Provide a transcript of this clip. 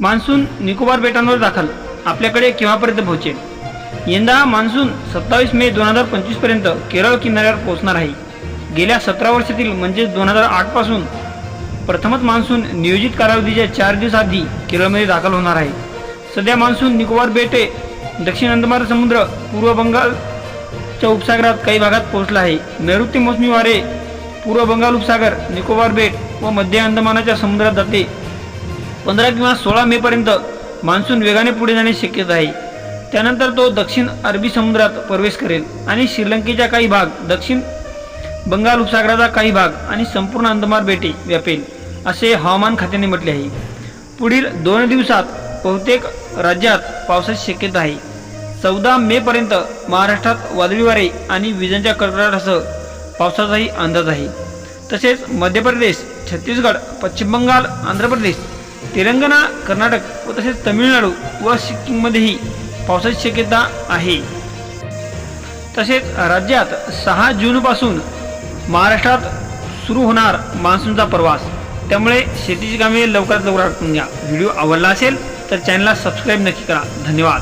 Monsoon Nicobar बेटांवर दाखल. आपल्याकडे केव्हापर्यंत पोहोचेल? यंदा मान्सून सत्तावीस मे दोन हजार पंचवीसपर्यंत केरळ किनाऱ्यावर पोहोचणार आहे. गेल्या सतरा वर्षातील म्हणजे दोन हजार आठपासून प्रथमच मान्सून नियोजित कालावधीच्या चार दिवस आधी केरळमध्ये दाखल होणार आहे. सध्या मान्सून निकोबार बेटे दक्षिण अंदमान समुद्र पूर्व बंगालच्या उपसागरात काही भागात पोहोचला आहे. नैऋत्य मोसमी वारे पूर्व बंगाल उपसागर निकोबार बेट व मध्य अंदमानाच्या समुद्रात जाते. पंधरा किंवा सोळा मेपर्यंत मान्सून वेगाने पुढे जाणे शक्यता आहे. त्यानंतर तो दक्षिण अरबी समुद्रात प्रवेश करेल आणि श्रीलंकेच्या काही भाग दक्षिण बंगाल उपसागराचा काही भाग आणि संपूर्ण अंदमान बेटे व्यापेल असे हवामान खात्याने म्हटले आहे. पुढील दोन दिवसात बहुतेक राज्यात पावसाची शक्यता आहे. चौदा मेपर्यंत महाराष्ट्रात वादळी वारे आणि विजांच्या कडकडाटासह पावसाचाही अंदाज आहे. तसेच मध्य प्रदेश छत्तीसगड पश्चिम बंगाल आंध्र प्रदेश तेलंगणा कर्नाटक व तसेच तमिळनाडू व सिक्कीममध्येही पावसाची शक्यता आहे. तसेच राज्यात सहा जूनपासून महाराष्ट्रात सुरू होणार मान्सूनचा प्रवास. त्यामुळे शेतीची कामे लवकरात लवकर आटपून घ्या. व्हिडिओ आवडला असेल तर चॅनलला सबस्क्राईब नक्की करा. धन्यवाद.